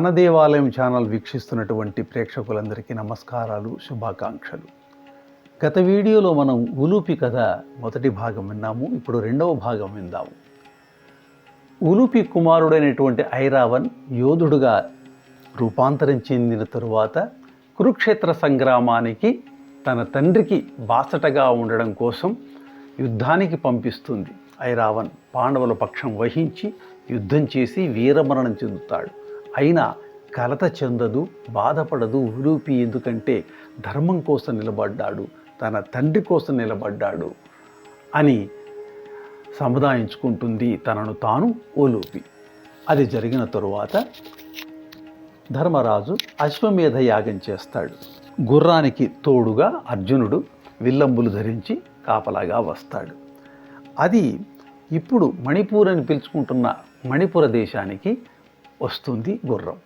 మన దేవాలయం ఛానల్ వీక్షిస్తున్నటువంటి ప్రేక్షకులందరికీ నమస్కారాలు శుభాకాంక్షలు. గత వీడియోలో మనం ఉలూపి కథ మొదటి భాగం విన్నాము ఇప్పుడు రెండవ భాగం విందాము. ఉలూపి కుమారుడైనటువంటి ఐరావన్ యోధుడుగా రూపాంతరం చెందిన తరువాత కురుక్షేత్ర సంగ్రామానికి తన తండ్రికి బాసటగా ఉండడం కోసం యుద్ధానికి పంపిస్తుంది. ఐరావన్ పాండవుల పక్షం వహించి యుద్ధం చేసి వీరమరణం చెందుతాడు. అయినా కలత చెందదు బాధపడదు ఉలూపి ఎందుకంటే ధర్మం కోసం నిలబడ్డాడు తన తండ్రి కోసం నిలబడ్డాడు అని సముదాయించుకుంటుంది తనను తాను ఓలూపి. అది జరిగిన తరువాత ధర్మరాజు అశ్వమేధ యాగం చేస్తాడు. గుర్రానికి తోడుగా అర్జునుడు విల్లంబులు ధరించి కాపలాగా వస్తాడు. అది ఇప్పుడు మణిపూర్ అని పిలుచుకుంటున్న మణిపుర దేశానికి వస్తుంది గుర్రం.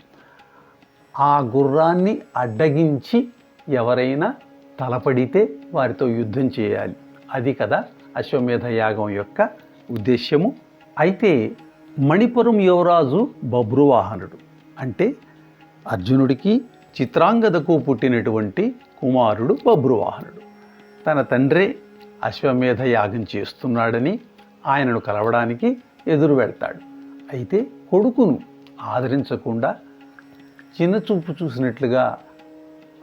ఆ గుర్రాన్ని అడ్డగించి ఎవరైనా తలపడితే వారితో యుద్ధం చేయాలి. అది కదా అశ్వమేధ యాగం యొక్క ఉద్దేశ్యము. అయితే మణిపురం యువరాజు బబ్రువాహనుడు అంటే అర్జునుడికి చిత్రాంగదకు పుట్టినటువంటి కుమారుడు బబ్రువాహనుడు తన తండ్రే అశ్వమేధ యాగం చేస్తున్నాడని ఆయనను కలవడానికి ఎదురు వెళ్తాడు. అయితే కొడుకును ఆదరించకుండా చిన్న చూపు చూసినట్లుగా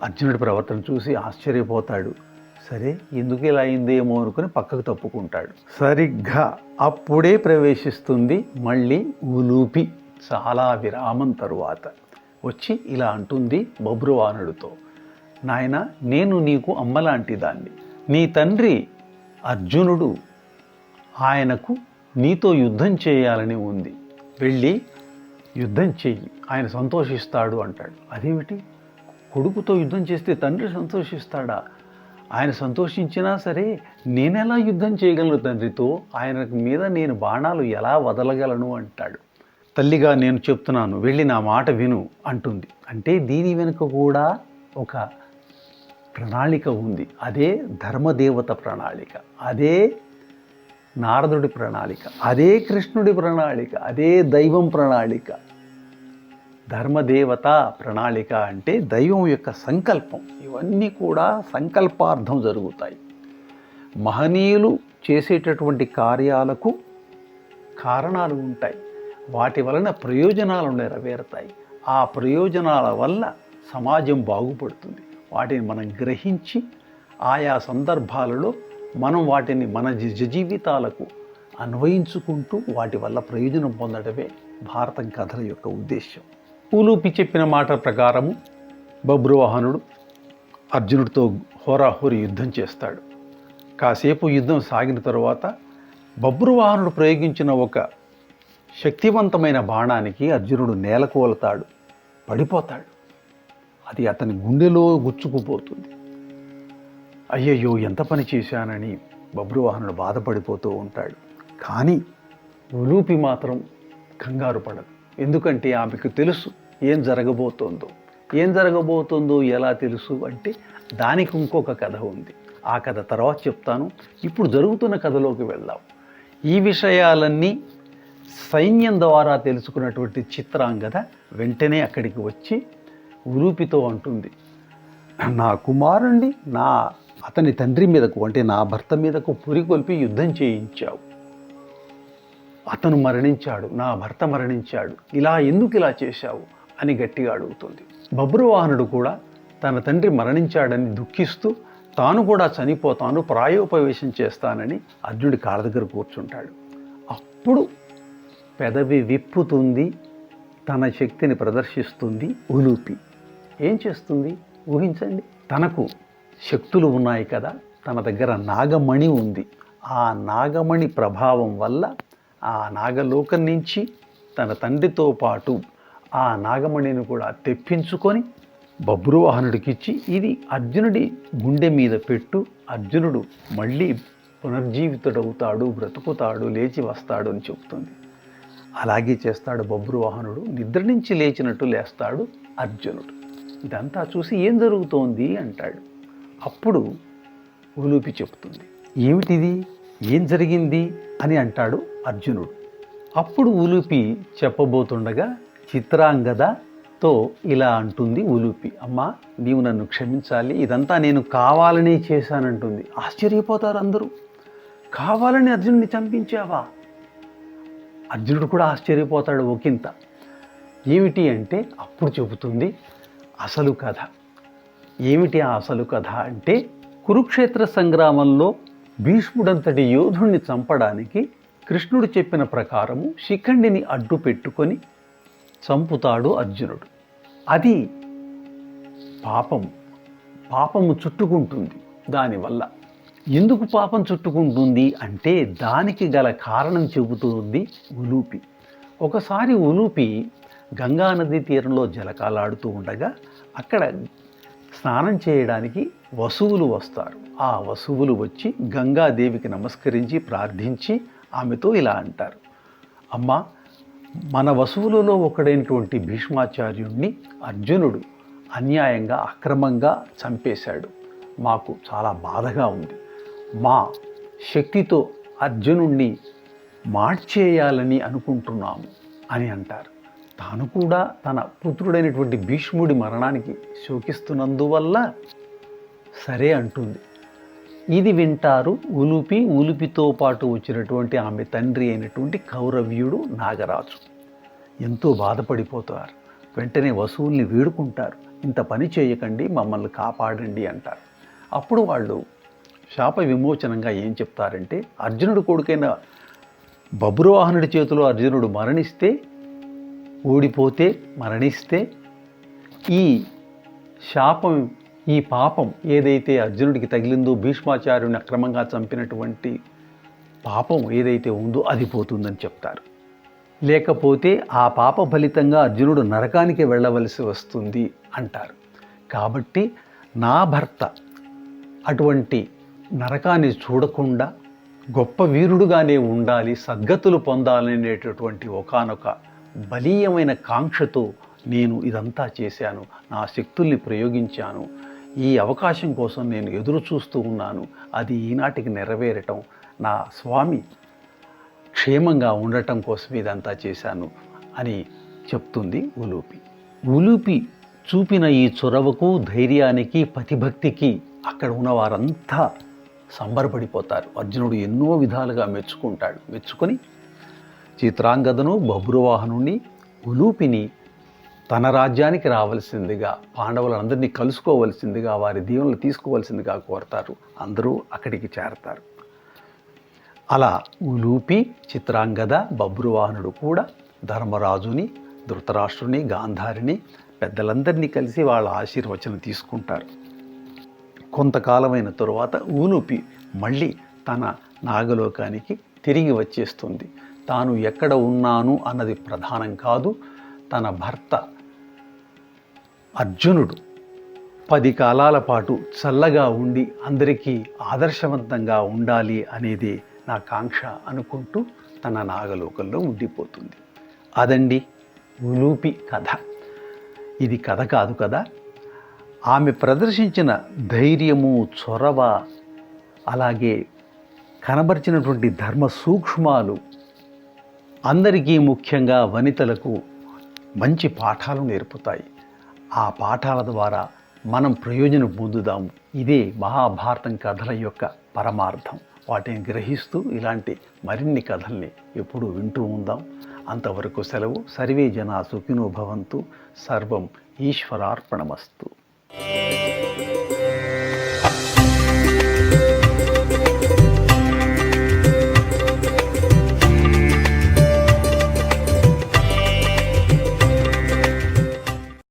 అర్జునుడి ప్రవర్తన చూసి ఆశ్చర్యపోతాడు. సరే ఎందుకు ఇలా అయిందేమో అనుకుని పక్కకు తప్పుకుంటాడు. సరిగ్గా అప్పుడే ప్రవేశిస్తుంది మళ్ళీ ఉలూపి చాలా విరామం తరువాత వచ్చి ఇలా అంటుంది బబ్రువానుడితో. నాయన నేను నీకు అమ్మలాంటి దాన్ని నీ తండ్రి అర్జునుడు. ఆయనకు నీతో యుద్ధం చేయాలని ఉంది. వెళ్ళి యుద్ధం చెయ్యి ఆయన సంతోషిస్తాడు అంటాడు. అదేమిటి? కొడుకుతో యుద్ధం చేస్తే తండ్రి సంతోషిస్తాడా? ఆయన సంతోషించినా సరే నేనెలా యుద్ధం చేయగలను తండ్రితో? ఆయన మీద నేను బాణాలు ఎలా వదలగలను అంటాడు. తల్లిగా నేను చెప్తున్నాను వెళ్ళి నా మాట విను అంటుంది. అంటే దీని వెనుక కూడా ఒక ప్రణాళిక ఉంది. అదే ధర్మదేవత ప్రణాళిక. అదే నారదుడి ప్రణాళిక అదే కృష్ణుడి ప్రణాళిక అదే దైవం ప్రణాళిక. ధర్మదేవత ప్రణాళిక అంటే దైవం యొక్క సంకల్పం. ఇవన్నీ కూడా సంకల్పార్థం జరుగుతాయి. మహనీయులు చేసేటటువంటి కార్యాలకు కారణాలు ఉంటాయి. వాటి వలన ప్రయోజనాలు నెరవేరుతాయి. ఆ ప్రయోజనాల వల్ల సమాజం బాగుపడుతుంది. వాటిని మనం గ్రహించి ఆయా సందర్భాలలో మనం వాటిని మన నిజ జీవితాలకు అన్వయించుకుంటూ వాటి వల్ల ప్రయోజనం పొందడమే భారతం కథల యొక్క ఉద్దేశం పూలూపి చెప్పిన మాట ప్రకారము బబ్రువాహనుడు అర్జునుడితో హోరాహోరి యుద్ధం చేస్తాడు. కాసేపు యుద్ధం సాగిన తరువాత బబ్రువాహనుడు ప్రయోగించిన ఒక శక్తివంతమైన బాణానికి అర్జునుడు నేలకోలతాడు పడిపోతాడు. అది అతని గుండెలో గుచ్చుకుపోతుంది. అయ్యయ్యో ఎంత పని చేశానని బబ్రువాహనుడు బాధపడిపోతూ ఉంటాడు. కానీ ఉలూపి మాత్రం కంగారు పడదు. ఎందుకంటే ఆమెకు తెలుసు ఏం జరగబోతోందో. ఏం జరగబోతోందో ఎలా తెలుసు అంటే దానికి ఇంకొక కథ ఉంది. ఆ కథ తర్వాత చెప్తాను. ఇప్పుడు జరుగుతున్న కథలోకి వెళ్దాం. ఈ విషయాలన్నీ సైన్యం ద్వారా తెలుసుకున్నటువంటి చిత్రాంగద వెంటనే అక్కడికి వచ్చి ఉలూపితో అంటుంది. నా కుమారుణ్ణి నా అతని తండ్రి మీదకు అంటే నా భర్త మీదకు పురికొల్పి యుద్ధం చేయించావు. అతను మరణించాడు నా భర్త మరణించాడు. ఇలా ఎందుకు ఇలా చేశావు? అని గట్టిగా అడుగుతుంది. బబ్రువాహనుడు కూడా తన తండ్రి మరణించాడని దుఃఖిస్తూ తాను కూడా చనిపోతాను ప్రాయోపవేశం చేస్తానని అర్జునుడి కాళ్ళ దగ్గర కూర్చుంటాడు. అప్పుడు పెదవి విప్పుతుంది తన శక్తిని ప్రదర్శిస్తుంది ఉలూపి. ఏం చేస్తుంది? ఊహించండి. తనకు శక్తులు ఉన్నాయి కదా తన దగ్గర నాగమణి ఉంది. ఆ నాగమణి ప్రభావం వల్ల ఆ నాగలోకం నుంచి తన తండ్రితో పాటు ఆ నాగమణిని కూడా తెప్పించుకొని బబ్రువాహనుడికిచ్చి ఇది అర్జునుడి గుండె మీద పెట్టు అర్జునుడు మళ్ళీ పునర్జీవితుడవుతాడు బ్రతుకుతాడు లేచి వస్తాడు అని చెప్తుంది అలాగే చేస్తాడు బబ్రువాహనుడు నిద్ర నుంచి లేచినట్టు లేస్తాడు అర్జునుడు. ఇదంతా చూసి ఏం జరుగుతోంది అంటాడు. అప్పుడు ఉలూపి చెబుతుంది. ఏమిటిది? ఏం జరిగింది? అని అంటాడు అర్జునుడు. అప్పుడు ఉలూపి చెప్పబోతుండగా చిత్రాంగదతో ఇలా అంటుంది ఉలూపి. అమ్మా నీవు నన్ను క్షమించాలి. ఇదంతా నేను కావాలనే చేశానంటుంది. ఆశ్చర్యపోతారు అందరూ. కావాలని అర్జునుడిని చంపించావా? అర్జునుడు కూడా ఆశ్చర్యపోతాడు ఒకంత. ఏమిటి అంటే అప్పుడు చెబుతుంది అసలు కథ. ఏమిటి ఆ అసలు కథ అంటే కురుక్షేత్ర సంగ్రామంలో భీష్ముడంతటి యోధుణ్ణి చంపడానికి కృష్ణుడు చెప్పిన ప్రకారము శిఖండిని అడ్డు పెట్టుకొని చంపుతాడు అర్జునుడు. అది పాపం పాపము చుట్టుకుంటుంది దానివల్ల. ఎందుకు పాపం చుట్టుకుంటుంది అంటే దానికి గల కారణం చెబుతుంది ఉలూపి. ఒకసారి ఉలూపి గంగానది తీరంలో జలకాలాడుతూ ఉండగా అక్కడ స్నానం చేయడానికి వసువులు వస్తారు. ఆ వసువులు వచ్చి గంగాదేవికి నమస్కరించి ప్రార్థించి ఆమెతో ఇలా అంటారు. అమ్మ మన వసువులలో ఒకడైనటువంటి భీష్మాచార్యుణ్ణి అర్జునుడు అన్యాయంగా అక్రమంగా చంపేశాడు. మాకు చాలా బాధగా ఉంది. మా శక్తితో అర్జునుణ్ణి మార్చేయాలని అనుకుంటున్నాము అని అంటారు. తాను కూడా తన పుత్రుడైనటువంటి భీష్ముడి మరణానికి శోకిస్తున్నందువల్ల సరే అంటుంది. ఇది వింటారు ఉలుపి ఉలుపితో పాటు వచ్చినటువంటి ఆమె తండ్రి అయినటువంటి కౌరవ్యుడు నాగరాజు. ఎంతో బాధపడిపోతారు. వెంటనే వసూల్ని వేడుకుంటారు. ఇంత పని చేయకండి మమ్మల్ని కాపాడండి అంటారు. అప్పుడు వాళ్ళు శాప విమోచనంగా ఏం చెప్తారంటే అర్జునుడు కొడుకైన బబ్రువాహనుడి చేతిలో అర్జునుడు మరణిస్తే ఓడిపోతే మరణిస్తే ఈ శాపం ఈ పాపం ఏదైతే అర్జునుడికి తగిలిందో భీష్మాచార్యుని అక్రమంగా చంపినటువంటి పాపం ఏదైతే ఉందో అది పోతుందని చెప్తారు. లేకపోతే ఆ పాప ఫలితంగా అర్జునుడు నరకానికి వెళ్ళవలసి వస్తుంది అంటారు. కాబట్టి నా భర్త అటువంటి నరకాన్ని చూడకుండా గొప్ప వీరుడుగానే ఉండాలి సద్గతులు పొందాలనేటటువంటి ఒకానొక బలీయమైన కాంక్షతో నేను ఇదంతా చేశాను. నా శక్తుల్ని ప్రయోగించాను. ఈ అవకాశం కోసం నేను ఎదురు చూస్తూ ఉన్నాను. అది ఈనాటికి నెరవేరటం. నా స్వామి క్షేమంగా ఉండటం కోసం ఇదంతా చేశాను అని చెప్తుంది ఉలూపి. ఉలూపి చూపిన ఈ చొరవకు ధైర్యానికి పతిభక్తికి అక్కడ ఉన్న వారంతా సంబరపడిపోతారు. అర్జునుడు ఎన్నో విధాలుగా మెచ్చుకుంటాడు. మెచ్చుకొని చిత్రాంగదను బభ్రువాహనుని ఉలూపిని తన రాజ్యానికి రావలసిందిగా పాండవులందరినీ కలుసుకోవలసిందిగా వారి దీవెనలు తీసుకోవలసిందిగా కోరతారు. అందరూ అక్కడికి చేరతారు. అలా ఉలూపి చిత్రాంగద బభ్రువాహనుడు కూడా ధర్మరాజుని ధృతరాష్ట్రుని గాంధారిని పెద్దలందరినీ కలిసి వాళ్ళ ఆశీర్వచనం తీసుకుంటారు. కొంతకాలమైన తరువాత ఊలుపి మళ్ళీ తన నాగలోకానికి తిరిగి వచ్చేస్తుంది. తాను ఎక్కడ ఉన్నాను అన్నది ప్రధానం కాదు. తన భర్త అర్జునుడు పది కాలాల పాటు చల్లగా ఉండి అందరికీ ఆదర్శవంతంగా ఉండాలి అనేది నా కాంక్ష అనుకుంటూ తన నాగలోకంలో ఉండిపోతుంది. అదండి ఉలూపి కథ. ఇది కథ కాదు కదా? ఆమె ప్రదర్శించిన ధైర్యము చొరవ అలాగే కనబరిచినటువంటి ధర్మ సూక్ష్మాలు అందరికీ ముఖ్యంగా వనితలకు మంచి పాఠాలు నేర్పుతాయి. ఆ పాఠాల ద్వారా మనం ప్రయోజనం పొందుదాము ఇదే మహాభారతం కథల యొక్క పరమార్థం. వాటిని గ్రహిస్తూ ఇలాంటి మరిన్ని కథల్ని ఎప్పుడూ వింటూ ఉందాం. అంతవరకు సెలవు. సర్వే జనా సుఖినో భవంతు. సర్వం ఈశ్వరార్పణమస్తు.